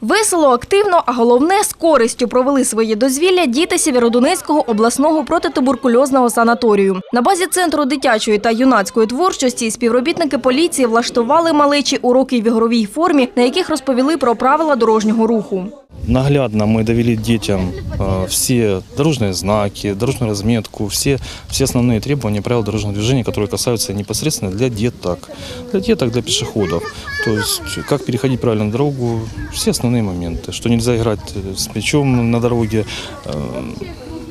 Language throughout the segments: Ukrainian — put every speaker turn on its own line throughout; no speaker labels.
Весело, активно, а головне з користю провели своє дозвілля діти Сєвєродонецького обласного протитуберкульозного санаторію. На базі центру дитячої та юнацької творчості співробітники поліції влаштували малечі уроки в ігровій формі, на яких розповіли про правила дорожнього руху.
Наглядно мы довели детям э, все дорожные знаки, дорожную разметку, все, все основные требования правил дорожного движения, которые касаются непосредственно для деток, для деток, для пешеходов. То есть, как переходить правильно дорогу, все основные моменты, что нельзя играть э, с мячом на дороге, э,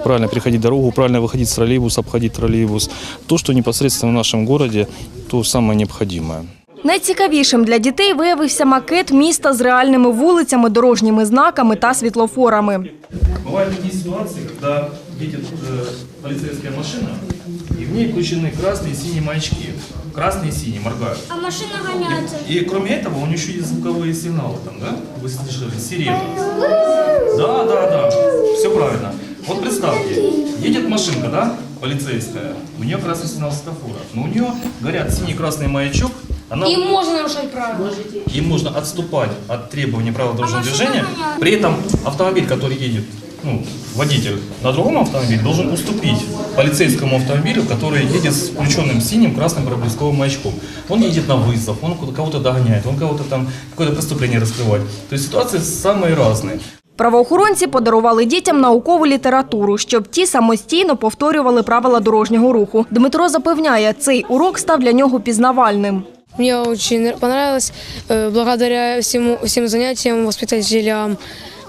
правильно переходить дорогу, правильно выходить с троллейбуса, обходить троллейбус. То, что непосредственно в нашем городе, то самое необходимое.
Найцікавішим для дітей виявився макет міста з реальними вулицями, дорожніми знаками та світлофорами.
Бывают такие ситуации, когда едет э, полицейская машина, и в ней включены красные и синие маячки. Красные и синие моргают.
А машина гоняется.
И кроме этого, у нее еще есть звуковые сигналы там, да? Вы слышали? Сирена. Да, да, да. Все правильно. Вот представьте, едет машинка, да, полицейская, у нее красный сигнал светофора, но у нее горят синий и красный маячок, она,
И можно нарушать правила.
им нужно отступать от требований правил дорожного
машина
движения.
гоняет.
При этом автомобиль, который едет, ну, водитель на другом автомобиле, должен уступить полицейскому автомобилю, который едет с включенным синим, красным проблесковым маячком. Он едет на вызов, он кого-то догоняет, он кого-то там, какое-то преступление раскрывает. То есть ситуации самые разные.
Правоохоронці подарували дітям наукову літературу, щоб ті самостійно повторювали правила дорожнього руху. Дмитро запевняє, цей урок став для нього пізнавальним.
Мне очень понравилось. Э, Благодаря всему, всем занятиям, воспитателям,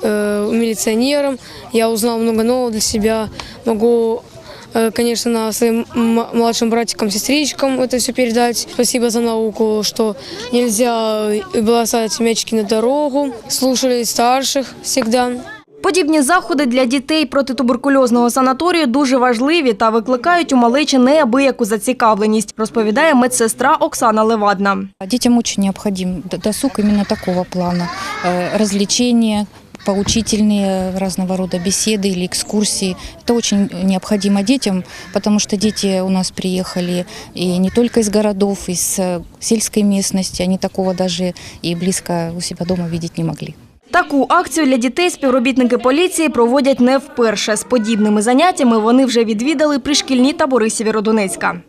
э, милиционерам я узнал много нового для себя. Могу, э, конечно, на своим м- младшим братикам, сестричкам это все передать. Спасибо за науку, что нельзя бросать мячики на дорогу. Слушали старших всегда.
Подібні заходи для дітей протитуберкульозного санаторію дуже важливі та викликають у малечі неабияку зацікавленість, розповідає медсестра Оксана Левадна.
Детям очень необходим д- досуг именно такого плана. Э, Развлечения, поучительные разного рода беседы или экскурсии. Это очень необходимо детям, потому что дети у нас приехали и не только из городов, из э, сельской местности. Они такого даже и близко у себя дома видеть не могли.
Таку акцію для дітей співробітники поліції проводять не вперше. З подібними заняттями вони вже відвідали пришкільні табори Сєвєродонецька.